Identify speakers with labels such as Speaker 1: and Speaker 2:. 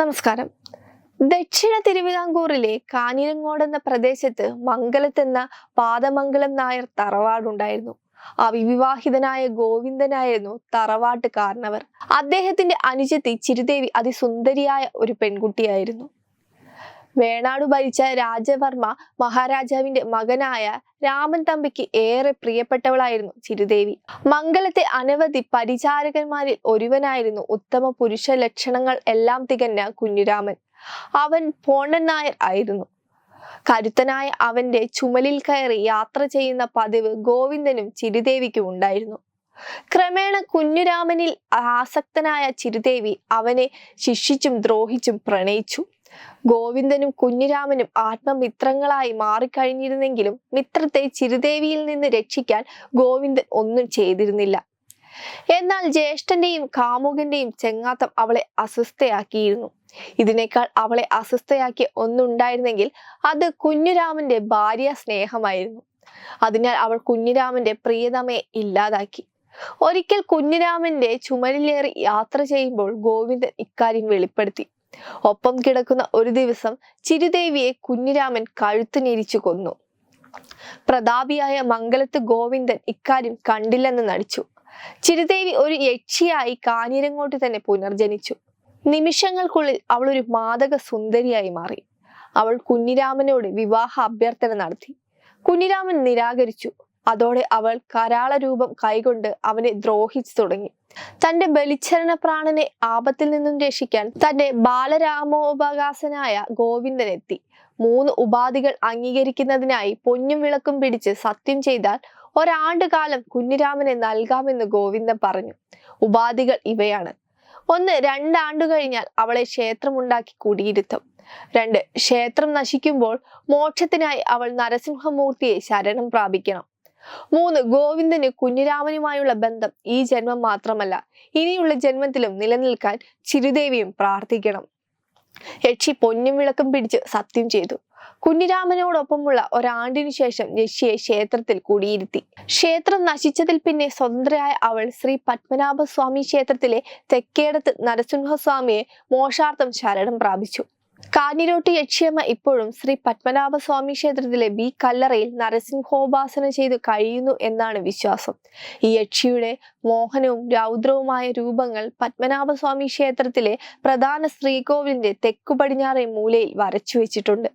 Speaker 1: നമസ്കാരം. ദക്ഷിണ തിരുവിതാംകൂറിലെ കാഞ്ഞിരങ്ങോട് എന്ന പ്രദേശത്ത് മംഗലത്തെന്ന പാദമംഗലം നായർ തറവാടുണ്ടായിരുന്നു. അവിവാഹിതനായ ഗോവിന്ദനായിരുന്നു തറവാട്ട് കാരണവർ അദ്ദേഹത്തിന്റെ അനുജത്തി ചിരുദേവി അതിസുന്ദരിയായ ഒരു പെൺകുട്ടിയായിരുന്നു. വേണാട് ഭരിച്ച രാജവർമ്മ മഹാരാജാവിന്റെ മകനായ രാമൻ തമ്പിക്ക് ഏറെ പ്രിയപ്പെട്ടവളായിരുന്നു ചിരുദേവി. മംഗലത്തെ അനവധി പരിചാരകന്മാരിൽ ഒരുവനായിരുന്നു ഉത്തമ പുരുഷ ലക്ഷണങ്ങൾ എല്ലാം തികഞ്ഞ കുഞ്ഞുരാമൻ. അവൻ പോണ്ടൻ നായർ ആയിരുന്നു. കരുത്തനായ അവന്റെ ചുമലിൽ കയറി യാത്ര ചെയ്യുന്ന പതിവ് ഗോവിന്ദനും ചിരുദേവിക്കും ഉണ്ടായിരുന്നു. ക്രമേണ കുഞ്ഞുരാമനിൽ ആസക്തനായ ചിരുദേവി അവനെ ശിക്ഷിച്ചും ദ്രോഹിച്ചും പ്രണയിച്ചു. ഗോവിന്ദനും കുഞ്ഞിരാമനും ആത്മമിത്രങ്ങളായി മാറിക്കഴിഞ്ഞിരുന്നെങ്കിലും മിത്രത്തെ ചിരുദേവിയിൽ നിന്ന് രക്ഷിക്കാൻ ഗോവിന്ദൻ ഒന്നും ചെയ്തിരുന്നില്ല. എന്നാൽ ജ്യേഷ്ഠന്റെയും കാമുകന്റെയും ചെങ്ങാത്തം അവളെ അസ്വസ്ഥയാക്കിയിരുന്നു. ഇതിനേക്കാൾ അവളെ അസ്വസ്ഥയാക്കിയ ഒന്നുണ്ടായിരുന്നെങ്കിൽ അത് കുഞ്ഞുരാമന്റെ ഭാര്യ സ്നേഹമായിരുന്നു. അതിനാൽ അവൾ കുഞ്ഞിരാമന്റെ പ്രിയതമയെ ഇല്ലാതാക്കി. ഒരിക്കൽ കുഞ്ഞിരാമന്റെ ചുമലിലേറി യാത്ര ചെയ്യുമ്പോൾ ഗോവിന്ദൻ ഇക്കാര്യം വെളിപ്പെടുത്തി. ഒപ്പം കിടക്കുന്ന ഒരു ദിവസം ചിരുദേവിയെ കുഞ്ഞിരാമൻ കഴുത്തുനിരിച്ചു കൊന്നു. പ്രതാപിയായ മംഗലത്ത് ഗോവിന്ദൻ ഇക്കാര്യം കണ്ടില്ലെന്ന് നടിച്ചു. ചിരുദേവി ഒരു യക്ഷിയായി കാഞ്ഞിരങ്ങോട്ട് തന്നെ പുനർജനിച്ചു. നിമിഷങ്ങൾക്കുള്ളിൽ അവൾ ഒരു മാതക സുന്ദരിയായി മാറി. അവൾ കുഞ്ഞിരാമനോട് വിവാഹ അഭ്യർത്ഥന നടത്തി. കുഞ്ഞിരാമൻ നിരാകരിച്ചു. അതോടെ അവൾ കരാള രൂപം കൈകൊണ്ട് അവനെ ദ്രോഹിച്ചു തുടങ്ങി. തന്റെ ബലിച്ചരണ പ്രാണനെ ആപത്തിൽ നിന്നും രക്ഷിക്കാൻ തന്റെ ബാലരാമോപകാസനായ ഗോവിന്ദനെത്തി. മൂന്ന് ഉപാധികൾ അംഗീകരിക്കുന്നതിനായി പൊന്നും വിളക്കും പിടിച്ച് സത്യം ചെയ്താൽ ഒരാണ്ട് കാലം കുഞ്ഞിരാമനെ നൽകാമെന്ന് ഗോവിന്ദൻ പറഞ്ഞു. ഉപാധികൾ ഇവയാണ്. ഒന്ന് രണ്ടാണ്ടു കഴിഞ്ഞാൽ അവളെ ക്ഷേത്രമുണ്ടാക്കി കുടിയിരുത്തും. രണ്ട് ക്ഷേത്രം നശിക്കുമ്പോൾ മോക്ഷത്തിനായി അവൾ നരസിംഹമൂർത്തിയെ ശരണം പ്രാപിക്കണം. മൂന്ന് ഗോവിന്ദന് കുഞ്ഞിരാമനുമായുള്ള ബന്ധം ഈ ജന്മം മാത്രമല്ല. ഇനിയുള്ള ജന്മത്തിലും നിലനിൽക്കാൻ ചിരുദേവിയും പ്രാർത്ഥിക്കണം. യക്ഷി പൊന്നും വിളക്കും പിടിച്ച് സത്യം ചെയ്തു. കുഞ്ഞിരാമനോടൊപ്പമുള്ള ഒരാണ്ടിനു ശേഷം യക്ഷിയെ ക്ഷേത്രത്തിൽ കൂടിയിരുത്തി. ക്ഷേത്രം നശിച്ചതിൽ പിന്നെ സ്വതന്ത്രയായ അവൾ ശ്രീ പത്മനാഭസ്വാമി ക്ഷേത്രത്തിലെ തെക്കേടത്ത് നരസിംഹസ്വാമിയെ മോഷാർത്ഥം ശരണം പ്രാപിച്ചു. കാഞ്ഞിരോട്ട് യക്ഷിയമ്മ ഇപ്പോഴും ശ്രീ പത്മനാഭസ്വാമി ക്ഷേത്രത്തിലെ ബി കല്ലറയിൽ നരസിംഹോപാസന ചെയ്തു കഴിയുന്നു എന്നാണ് വിശ്വാസം. ഈ യക്ഷിയുടെ മോഹനവും രൗദ്രവുമായ രൂപങ്ങൾ പത്മനാഭസ്വാമി ക്ഷേത്രത്തിലെ പ്രധാന ശ്രീകോവിലിന്റെ തെക്കു പടിഞ്ഞാറേ മൂലയിൽ വരച്ചു വെച്ചിട്ടുണ്ട്